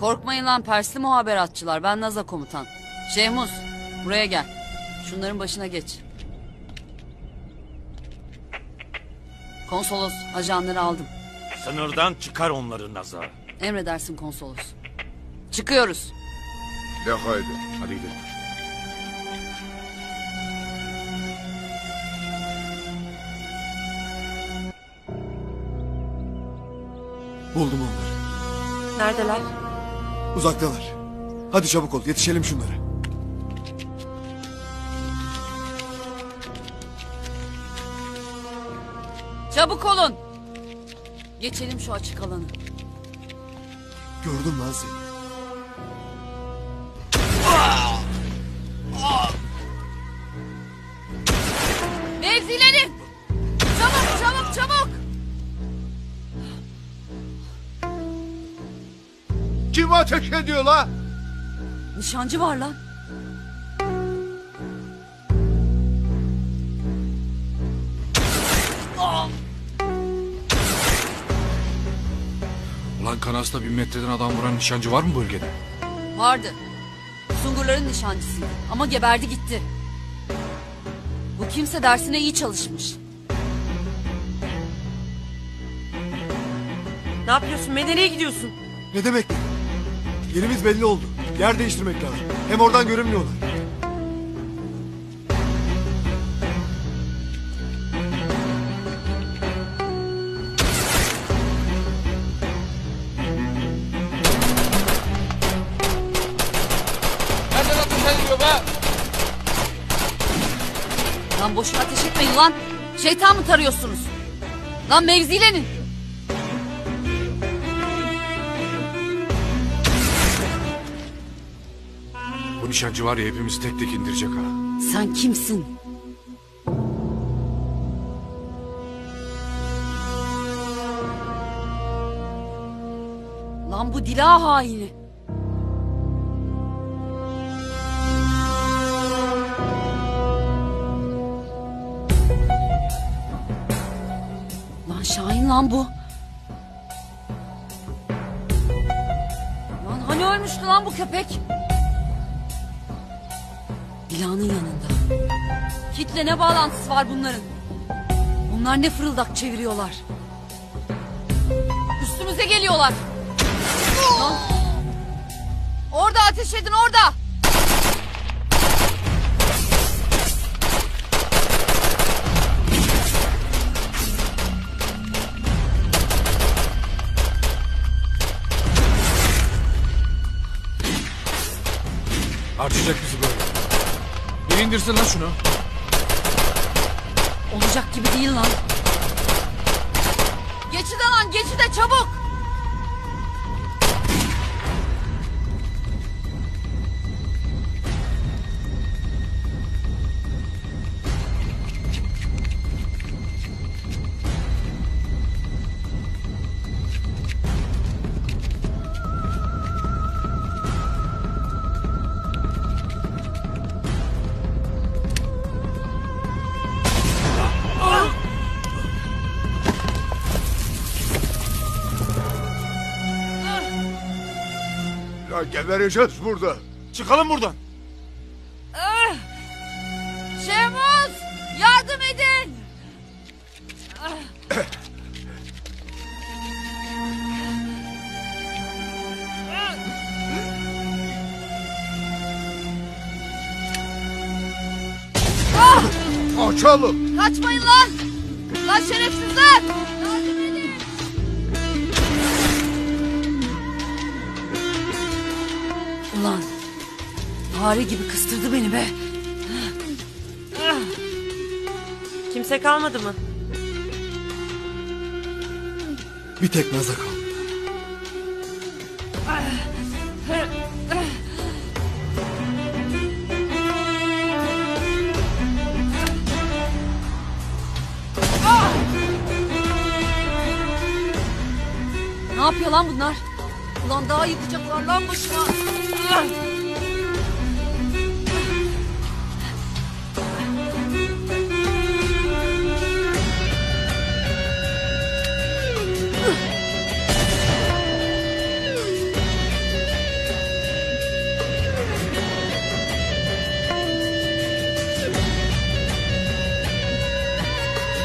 Korkmayın lan Persli muhaberatçılar. Ben Naza komutan. Şehmuz buraya gel. Şunların başına geç. Konsolos ajanları aldım. Sınırdan çıkar onları Naza. Emredersin konsolos. Çıkıyoruz. De haydi. Hadi gidelim. Buldum onları. Neredeler? Uzaktalar. Hadi çabuk ol yetişelim şunlara. Çabuk olun. Geçelim şu açık alanı. Gördüm lan seni. Kim ateş ediyor la? Nişancı var lan. Ulan Kanas'ta bin metreden adam vuran nişancı var mı bölgede? Vardı. Sungurların nişancısıydı ama geberdi gitti. Bu kimse dersine iyi çalışmış. Ne yapıyorsun? Be? Nereye gidiyorsun? Ne demek? Yerimiz belli oldu. Yer değiştirmek lazım. Hem oradan görünmüyorlar. Lan boşuna ateş etmeyin lan. Şeytan mı tarıyorsunuz? Lan mevzilenin. Nişancı var ya hepimizi tek tek indirecek ha. Sen kimsin? Lan bu dila haini. Lan Şahin lan bu. Lan hani ölmüştü lan bu köpek? Dila'nın yanında. Kitle ne bağlantısı var bunların? Bunlar ne fırıldak çeviriyorlar? Üstümüze geliyorlar. Lan. Orada ateş edin orada. Bir indirsin lan şunu. Olacak gibi değil lan. Geçide lan geçide çabuk. Ya gebereceğiz burada. Çıkalım buradan. Şemuz yardım edin. Açalım. Kaçmayın lan. Lan şerefsizler. Ulan fare gibi kıstırdı beni be. Kimse kalmadı mı? Bir tek Naza kaldı. Ne yapıyor lan bunlar? Ulan daha yıkacaklar lan başıma. Ah!